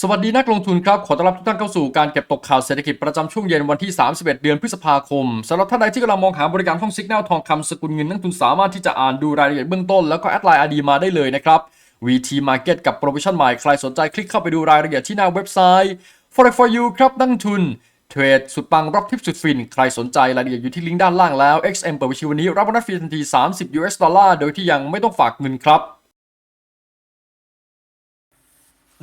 สวัสดีนักลงทุนครับ ขอต้อนรับทุกท่านเข้าสู่การเก็บตกข่าวเศรษฐกิจประจำช่วงเย็นวันที่ 31 เดือนพฤษภาคมสำหรับท่านใดที่กำลังมองหาบริการห้องสิกแนลทองคำสกุลเงินนักลงทุนสามารถที่จะอ่านดูรายละเอียดเบื้องต้นแล้วก็แอดไลน์อดีมาได้เลยนะครับ VT Market กับโปรโมชั่นใหม่ ใครสนใจคลิกเข้าไปดูรายละเอียดที่หน้าเว็บไซต์ Forex for you ครับนักลงทุนเทรดสุดปังรับทิปสุดฟิน ใครสนใจรายละเอียดอยู่ที่ลิงก์ด้านล่างแล้ว XM เปิดบัญชีวันนี้รับโบนัสฟรีทันที 30 US ดอลลาร์โดยที่ยังไม่ต้องฝากเงินครับ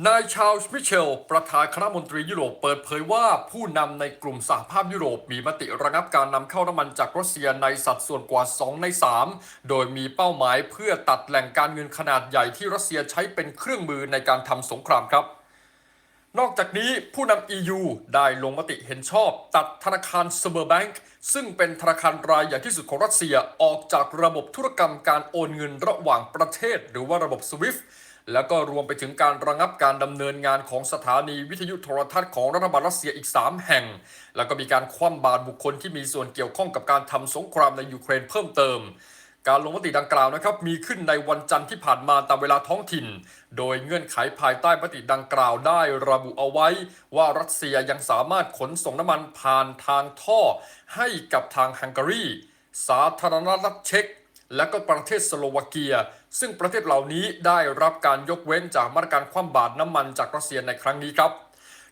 นายชาลส์มิเชล ประธานคณะมนตรียุโรปเปิดเผยว่าผู้นำในกลุ่มสหภาพยุโรปมีมติระงับการนำเข้าน้ำมันจากรัสเซียในสัดส่วนกว่า 2 ใน 3 โดยมีเป้าหมายเพื่อตัดแหล่งการเงินขนาดใหญ่ที่รัสเซียใช้เป็นเครื่องมือในการทำสงครามครับ นอกจากนี้ผู้นำ EU ได้ลงมติเห็นชอบ ตัดธนาคารเซเบอร์แบงก์ซึ่งเป็นธนาคารรายใหญ่ที่สุดของรัสเซียออกจากระบบธุรกรรมการโอนเงินระหว่างประเทศ หรือว่าระบบ SWIFT แล้วก็รวมไปถึงการระงับการดำเนินงานของสถานีวิทยุโทรทัศน์ของรัฐบาลรัสเซียอีก 3 แห่ง แล้วก็มีการคว่ำบาตรบุคคลที่มีส่วนเกี่ยวข้องกับการทำสงครามในยูเครนเพิ่มเติม การลงมติดังกล่าวนะครับมีขึ้นในวันจันทร์ที่ผ่านมาตามเวลาท้องถิ่น โดยเงื่อนไขภายใต้มติดังกล่าวได้ระบุเอาไว้ ว่ารัสเซียยังสามารถขนส่งน้ำมันผ่านทางท่อ ให้กับทางฮังการี สาธารณรัฐเช็ก และก็ประเทศสโลวาเกีย ซึ่งประเทศเหล่านี้ได้รับการยกเว้นจากมาตรการคว่ำบาตรน้ำมันจากรัสเซียในครั้งนี้ครับ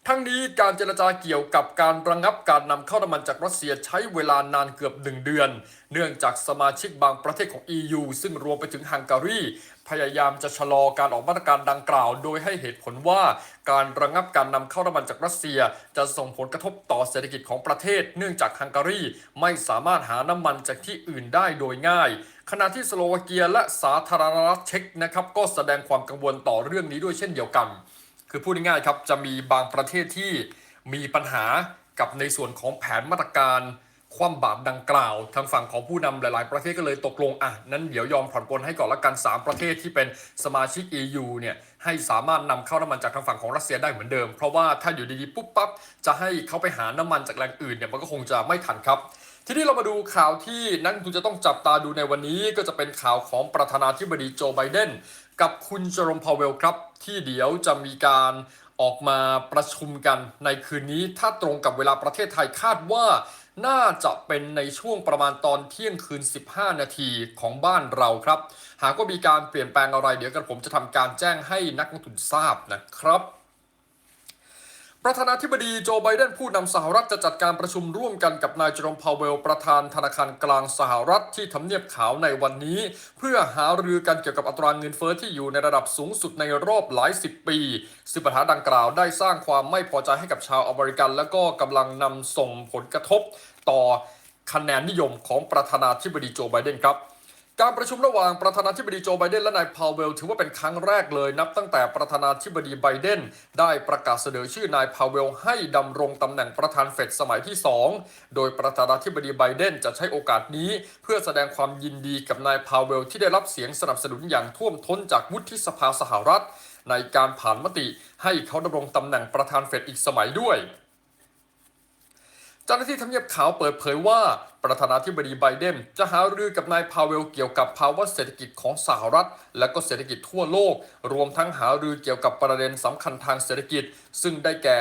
ทั้งนี้การเจรจาเกี่ยวกับการระงับการนำเข้าน้ำมันจากรัสเซียใช้เวลานานเกือบหนึ่งเดือน เนื่องจากสมาชิกบางประเทศของ EU ซึ่งรวมไปถึงฮังการี พยายามจะชะลอการออกมาตรการดังกล่าว โดยให้เหตุผลว่าการระงับการนำเข้าน้ำมันจากรัสเซีย จะส่งผลกระทบต่อเศรษฐกิจของประเทศ เนื่องจากฮังการีไม่สามารถหาน้ำมันจากที่อื่นได้โดยง่ายขณะที่สโลวาเกียและสาธารณรัฐเช็กนะครับก็แสดงความกังวลต่อเรื่องนี้ด้วยเช่นเดียวกัน คือพูดง่ายๆครับจะมีบางประเทศที่มีปัญหากับในส่วนของแผนมาตรการคว่ำบาตรดังกล่าว ทางฝั่งของผู้นำหลาย ๆ ประเทศก็เลยตกลงอะนั้นเดี๋ยวยอมผ่อนปลนให้ก่อนละกัน 3 ประเทศที่เป็นสมาชิก EU เนี่ยให้สามารถนำเข้าน้ำมันจากทางฝั่งของรัสเซียได้เหมือนเดิม เพราะว่าถ้าอยู่ดีๆปุ๊บปั๊บจะให้เขาไปหาน้ำมันจากแหล่งอื่นเนี่ยมันก็คงจะไม่ทันครับ ทีนี้เรามาดูข่าวที่นักลงทุนจะต้องจับตาดูในวันนี้ ก็จะเป็นข่าวของประธานาธิบดีโจไบเดน กับคุณเจอรมพาวเวลครับ ที่เดี๋ยวจะมีการออกมาประชุมกันในคืนนี้ถ้าตรงกับเวลาประเทศไทยคาดว่า น่าจะเป็นในช่วงประมาณตอนเที่ยงคืน 15 นาทีของบ้านเราครับ หากว่ามีการเปลี่ยนแปลงอะไร เดี๋ยวกันผมจะทำการแจ้งให้นักลงทุนทราบนะครับ ประธานาธิบดีโจไบเดนผู้นำสหรัฐจะจัดการประชุมร่วมกันกับนายเจอรมพาวเวล ประธานธนาคารกลางสหรัฐที่ทำเนียบขาวในวันนี้ เพื่อหารือกันเกี่ยวกับอัตราเงินเฟ้อที่อยู่ในระดับสูงสุดในรอบหลายสิบปี ซึ่งปัญหาดังกล่าวได้สร้างความไม่พอใจให้กับชาวอเมริกัน และก็กำลังนำส่งผลกระทบต่อคะแนนนิยมของประธานาธิบดีโจไบเดนครับ การประชุมระหว่างประธานาธิบดีโจไบเดนและนายพาวเวลถือว่าเป็นครั้งแรกเลย นับตั้งแต่ประธานาธิบดีไบเดนได้ประกาศเสนอชื่อนายพาวเวลให้ดำรงตำแหน่งประธานเฟดสมัยที่ 2 โดยประธานาธิบดีไบเดนจะใช้โอกาสนี้ เพื่อแสดงความยินดีกับนายพาวเวลที่ได้รับเสียงสนับสนุนอย่างท่วมท้นจากวุฒิสภาสหรัฐ ในการผ่านมติให้เขาดำรงตำแหน่งประธานเฟดอีกสมัยด้วย จ้าหน้าที่ทำเนียบขาวเปิดเผยว่าประธานาธิบดีไบเดนจะหารือกับนายพาเวลเกี่ยวกับภาวะเศรษฐกิจของสหรัฐ และก็เศรษฐกิจทั่วโลก รวมทั้งหารือเกี่ยวกับประเด็นสำคัญทางเศรษฐกิจ ซึ่งได้แก่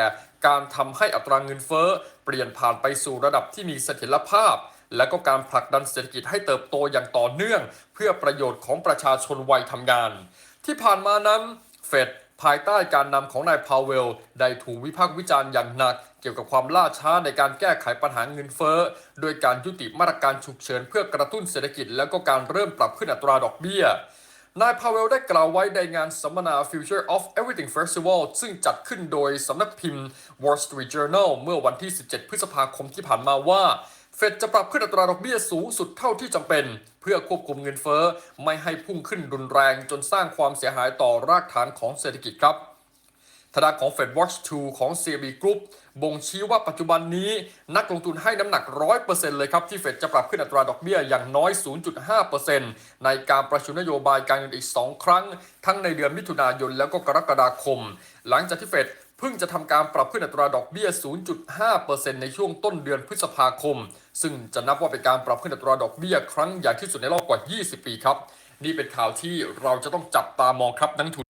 การทำให้อัตราเงินเฟ้อ เปลี่ยนผ่านไปสู่ระดับที่มีเสถียรภาพ และก็การผลักดันเศรษฐกิจให้เติบโตอย่างต่อเนื่อง เพื่อประโยชน์ของประชาชนวัยทำงาน ที่ผ่านมานั้นเฟดภายใต้การนำของนายพาเวล ได้ถูกวิพากษ์วิจารณ์อย่างหนัก เกี่ยวกับความล่าช้าในการแก้ไขปัญหาเงินเฟ้อ โดยการยุติมาตรการฉุกเฉินเพื่อกระตุ้นเศรษฐกิจ แล้วก็การเริ่มปรับขึ้นอัตราดอกเบี้ย นายพาวเวลได้กล่าวไว้ในงานสัมมนา Future of Everything Festival ซึ่งจัดขึ้นโดยสำนักพิมพ์ Wall Street Journal เมื่อวันที่ 17 พฤษภาคมที่ผ่านมาว่าเฟดจะปรับขึ้นอัตราดอกเบี้ยสูงสุดเท่าที่จำเป็น เพื่อควบคุมเงินเฟ้อ ไม่ให้พุ่งขึ้นรุนแรงจนสร้างความเสียหายต่อรากฐานของเศรษฐกิจครับ ทางด้านของ Fed Watch 2 ของ CB Group บ่งชี้ว่าปัจจุบันนี้นักลงทุนให้น้ำหนัก 100%เลยครับ ที่เฟดจะปรับขึ้นอัตราดอกเบี้ยอย่างน้อย 0.5%ในการประชุมนโยบายการเงินอีก 2 ครั้ง ทั้งในเดือนมิถุนายนแล้วก็กรกฎาคม หลังจากที่เฟดเพิ่งจะทำการปรับขึ้นอัตราดอกเบี้ย 0.5%ในช่วงต้นเดือนพฤษภาคม ซึ่งจะนับว่าเป็นการปรับขึ้นอัตราดอกเบี้ยครั้งใหญ่ที่สุดในรอบกว่า 20 ปีครับ นี่เป็นข่าวที่เราจะต้องจับตามองครับนักทุน